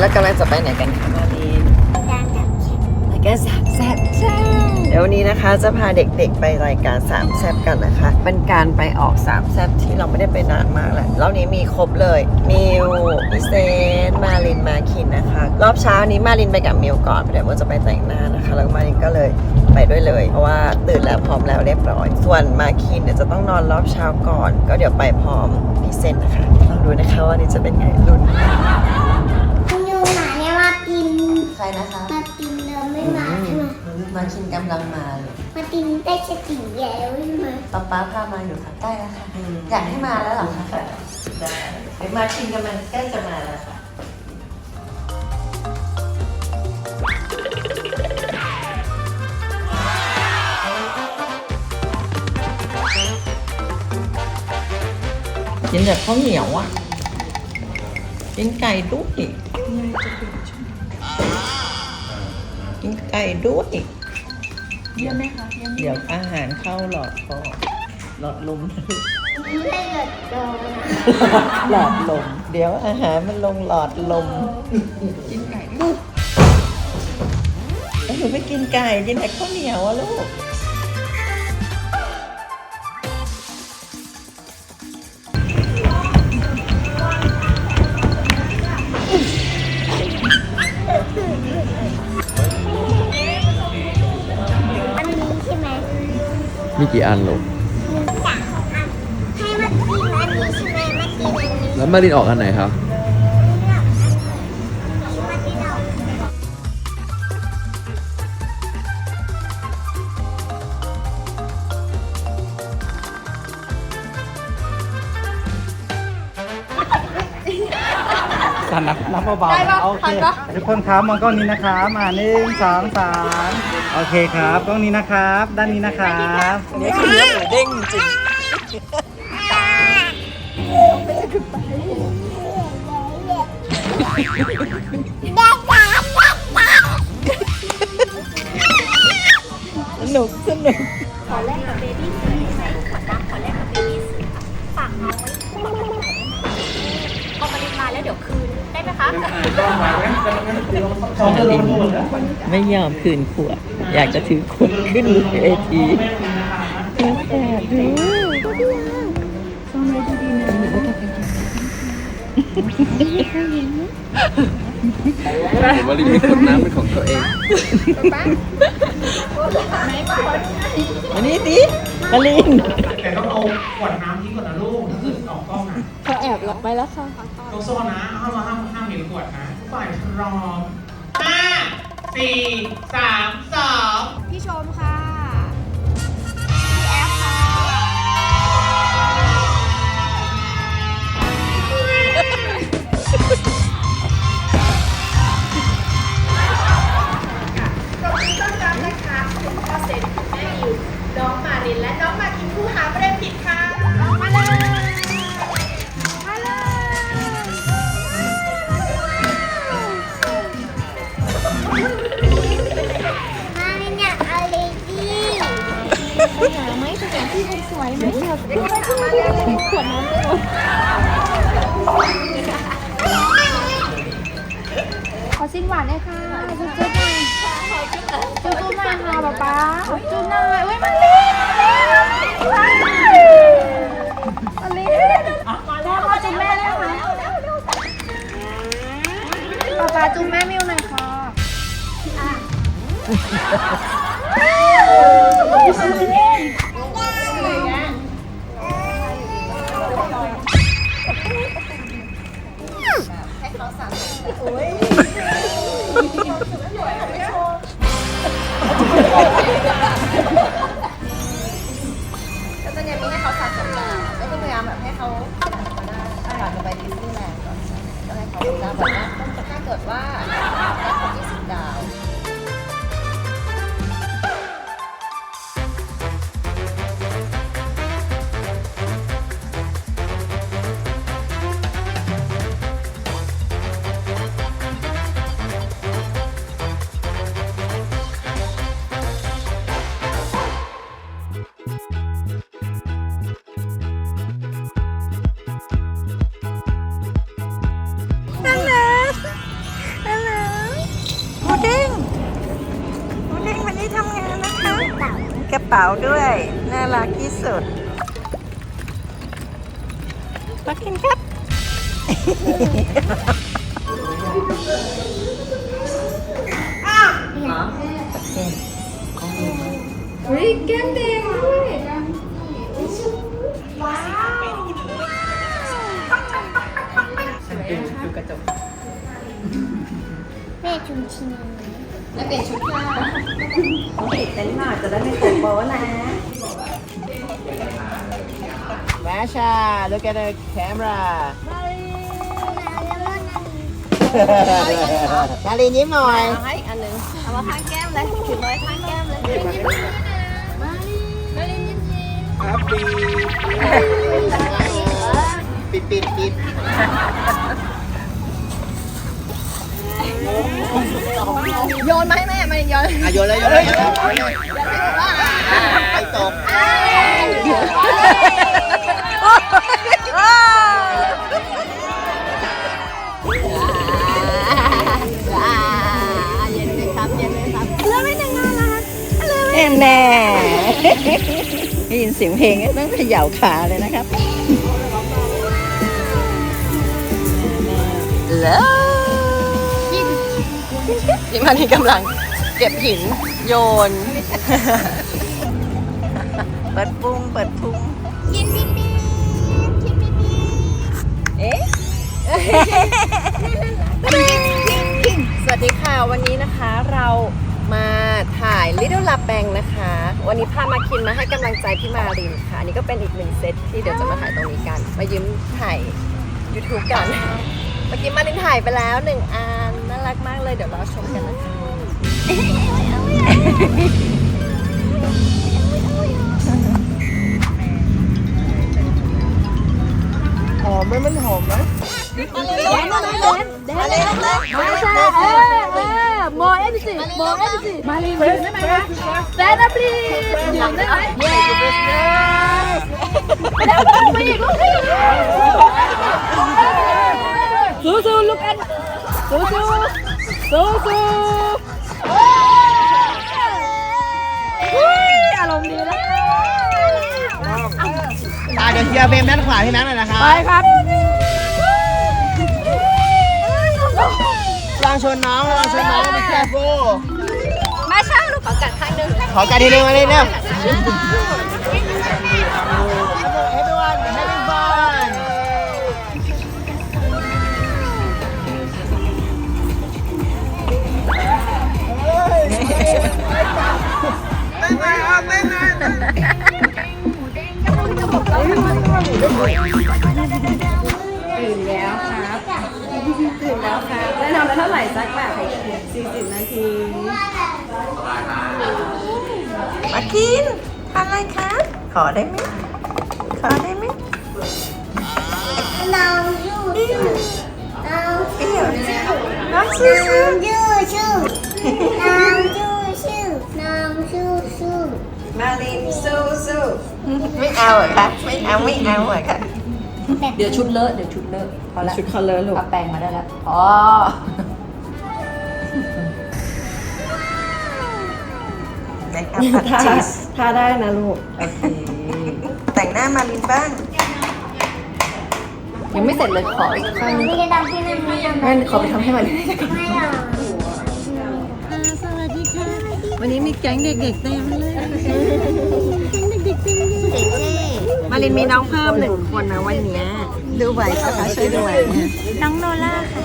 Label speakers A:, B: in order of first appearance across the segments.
A: วั
B: นนี้เรากำลังจะไปไหนกันคะมาลีนรายการสามแซ่บใช่เดี๋ยววันนี้นะคะจะพาเด็กๆไปรายการสามแซ่บกันนะคะ เป็นการไปออกสามแซ่บที่เราไม่ได้ไปนานมากแล้วรอบนี้มีครบเลยมิวพิเซนมาลินมาคินนะคะ รอบเช้านี้มาลินไปกับมิวก่อนเดี๋ยวว่าจะไปแต่งหน้านะคะ แล้วมาลินก็เลยไปด้วยเลย เพราะว่าตื่นแล้วพร้อมแล้วเรียบร้อย ส่วนมาคินเนี่ยจะต้องนอนรอบเช้าก่อน ก็เดี๋ยวไปพร้อมพิเซนนะคะลองดูนะคะว่านี่จะเป็นไงลุ้น
C: คุณยูหมาเนี่ยมากิน
B: ใครนะคะ
C: มากินเดิมไม่มาใช่ไหม
B: มาคินกำลังมาเลย
C: มากินได้จะถึงแล้วใช่ไหม
B: ป๊าป๊าพามาอยู่ค่ะใกล้แล้วค่ะ อยากให้มาแล้วเหรอคะได้เดี๋ยวมาคินกำลังใกล้จะมาแล้วค่ะกินแบบข้าวเหนียวอะกินไก่ด้วยกิ นไก่ด้วย
A: เยี่ยมไหมคะเยี่ยม
B: เดี๋ยวอาหารเข้าหลอดคอหลอดลมนะลูก
C: ไม่เกิดโดน
B: หลอดลม เดี๋ยวอาหารมันลงหลอดลม
A: กินไก่ด้วย
B: แล้วหนูไม่กินไก่กินแต่ข้าวเหนียวอะลูก
C: มี
A: กี่อันลูก
C: หนึ่งสามอันให้มากินอันนี้ใช่ไหมมากินอันนี้
A: แล้วมารินออกอันไหนครับ
D: สันนับนับเบาๆโอเคทุกคนครับมองกล้องนี้นะครับมาหนึ่งสองสามโอเคครับกล้องนี้นะครับ ด้านนี้นะครับ
B: นี่คือเนื้อหมูเด้งจริงสนุกสนุก
C: ขอแรกกับเบบี้สี ได้ไหมคะ
B: ไม่ยอมคืนขวด อยากจะถือขวดขึ้นเวทีแล้วแต่ดู
A: ผมว่ารินมีขวดน้ำเป็นของตัวเอง
B: อันนี้สิมาลิน
D: แต่ต้องเอาขวดน้ำทิ้งก่อนนะลูกถ้าเกิดออกกล้องนะ
E: เขาแอบหลับไปแล้วค่ะ
D: ต้องโซ่นะห้ามห้ามห้ามเห็นข วดนะทุกฝ่ายพร้อมห้าสี่สามสอง
E: ขอจู
F: นหน่
C: อยเว้
E: ยมาลีมาลีมาลีมาแล้พ่อจูนแม่ได้ไหมป๊าป๊าจูนแม่มิวหน่อยค่ะโอ้ย
B: กระเป๋าด้วย น่ารักที่สุดมากินครับ
E: เฮ้ยแก้มแดงด้วย
C: แม่ชุน ไม่เป็นชิน
B: ติดเต็นท์หน่อยจะได้ไม่ตกโป๊นะมาชา look at the camera นาลียิ้มหน่อย
C: ให้อันหนึ่งเอามาข้างแก้มเลยถือไว้ข้างแก้มเลย
B: ปิดปิดปิด
C: โยนมาให้แม่มาโยน
B: อะโยนเลยโยนเลยโยนเลยไปตก
C: เย็นเลยครับเย็นเลยครับเลือกไม่แต่งงานแล้ว
B: แน่แน่ได้ยินเสียงเพลงต้องเขย่าขาเลยนะครับแล้วยิมันนี่กำลังเก็บหินโยน เปิดปุ้งเปิดพุง
C: กินบินบินกินบินบิน
B: เอ๊ะสวัสดีค่ะวันนี้นะคะเรามาถ่าย Little Lab Bang นะคะ วันนี้พามาคินมาให้กำลังใจพี่มารินค่ะ อันนี้ก็เป็นอีกหนึ่งเซตที่เดี๋ยวจะมาถ่ายตรงนี้กัน มายืมถ่าย YouTube กัน เมื่อกี้มารินถ่ายไปแล้วหนึ่งอันน่ารักมากเลยเดี๋ยวเราชมกันนะคะหอมไหมมันหอมไหม
E: มาเลยมาเลยมาชาเออเออโมเอฟซีโมเอฟซีมาลียืนได้ไหมคะแซนด์พลียืนได้ไหมเย้แล้วลงไปอีกลูกสู้ สู้ลูกแอนสู้สู้สู้สู้อารมณ์ดีแล้ว
B: อะเดี๋ยวเชียร์เฟรมด้านขวาพี่แม็กซ์หน่อยนะครับ
E: ไปครับ
B: ลองชนน้องลองชนน้องไม่แคร์ฟู
C: มาช่างลูกขอกัดข้างหนึ่ง
B: ขอการทีนึงมาเลยเนี่ย Everyone having fun เต้นเต้นตื่นแล้วครับตื่นแล้วครับได้นอนไปเท่าไหร่สักแบบ40นาทีมากินอะไรครับขอได้ไหมขอได้ไหม
C: น้องยูชูน้อ
B: เรี้ยวน้องชื่อ
C: ยูชูน้อ
B: มาลินสู้สู้ไม่เอาเหรอคะไม่เอาไม่เอาเหรอคะ
A: เดี๋ยวชุดเลอะเดี๋ยวชุดเลอะพอละ
B: ชุดคอลเลอร์ลูก
A: เอาแปรงมาได้แล้วอ๋อ
B: เมคอัพอาร์ติส
A: ถ้าได้นะลูกโอเค
B: แต่งหน้ามาลินบ้าง
A: ยังไม่เสร็จเลยขออีกข้างนึง
C: ไม่ได้ดำที่นั่นไม่ดำ
A: งั้นขอไปทำให้มัน
C: ไม่หรอก
B: วันนี้มีแก๊งเด็กๆเต็มเลยแก๊งเด็กๆเต็มาลินมีน้องเพิ่มหนึ่งคนนะวันนี้ดูไหวปะคะช่วยดูไหวไหม
C: น้องโนล่าค่ะ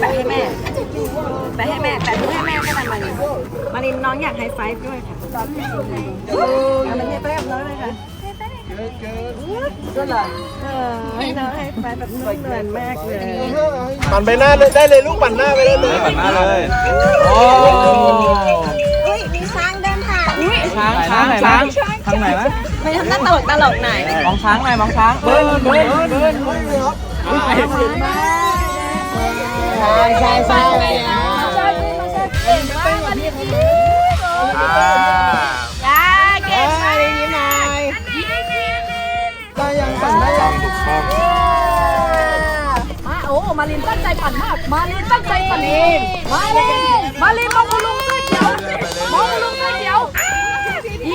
B: ไปให้แม่ไปให้แม่แปะให้แม่ก็ได้มาลินมาลินน้องอยากไฮไฟด้วยค่ะเอามันให้ไปกับน้องเลยค่ะก็เหรอเออให้น้องไฮไฟแบบนุ่มนวลมากเลย
G: ปั่นไปหน้าเลยได้เลยลูกปั่นหน้าไปได้เลย
D: ปั่นมาเลย
G: โอ้
C: ช้าง
D: ช้างไหนช้างทางไหนวะ
B: ไม่ทำหน้าตลกตลกไหน
D: มองช้างหน่อยมองช้างเบิ้ลเบิ้ลเบิ้ล
B: ใช่ใช่ใช่เลย
E: จ้าเก่งมาก
B: ยิ้มหน่อย
G: ได้ยังปั่นได้ยัง
E: มาโอ้มาลินตั้งใจปั่นมาก มาลินตั้งใจปั่นเองมาลินมาลินมองคุณลุงเสื้อเขียวมองคุณลุงเสื้อเขียวอี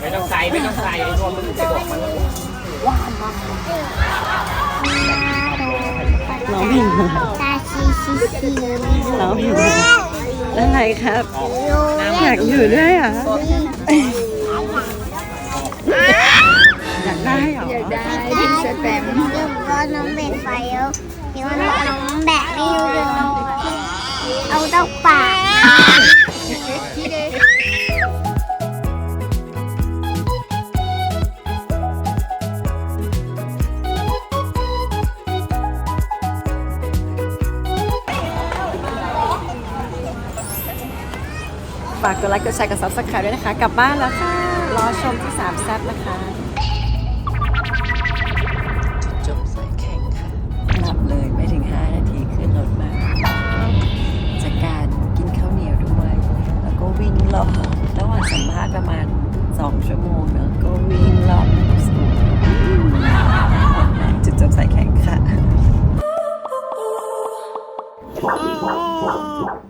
A: ไม่ต้องใส่ไม่ต้องใส่ไอ้พวกมันจะบอกมัน
B: น้องพิม
C: ตาชีชีชี
B: น้องพิมอะไรครับ อยากอยู่ด้วยเหรอะอยากได้เหรอ
C: ได้ดิสแตมเดี๋ยวก็น้องเบ็ดไฟแล้วเดี๋ยวน้องแบะไม่รู้เดี๋ยวน้องเอาดอกป่า
B: ฝากกดไลค์กดแชร์กับซับสไครต์ด้วยนะคะ กลับบ้านแล้วค่ะรอชมที่สามแซ่บนะคะจบสายแข่งค่ะหลับเลยไม่ถึง 5 นาทีขึ้นรถมาจากการกินข้าวเหนียวด้วย แล้วก็วิ่งรอบระหว่างสัมภาษณ์ประมาณ 2 ชั่วโมงเนอะก็วิ่งรอบสูงจุดจบสายแข่งค่ะ Oh.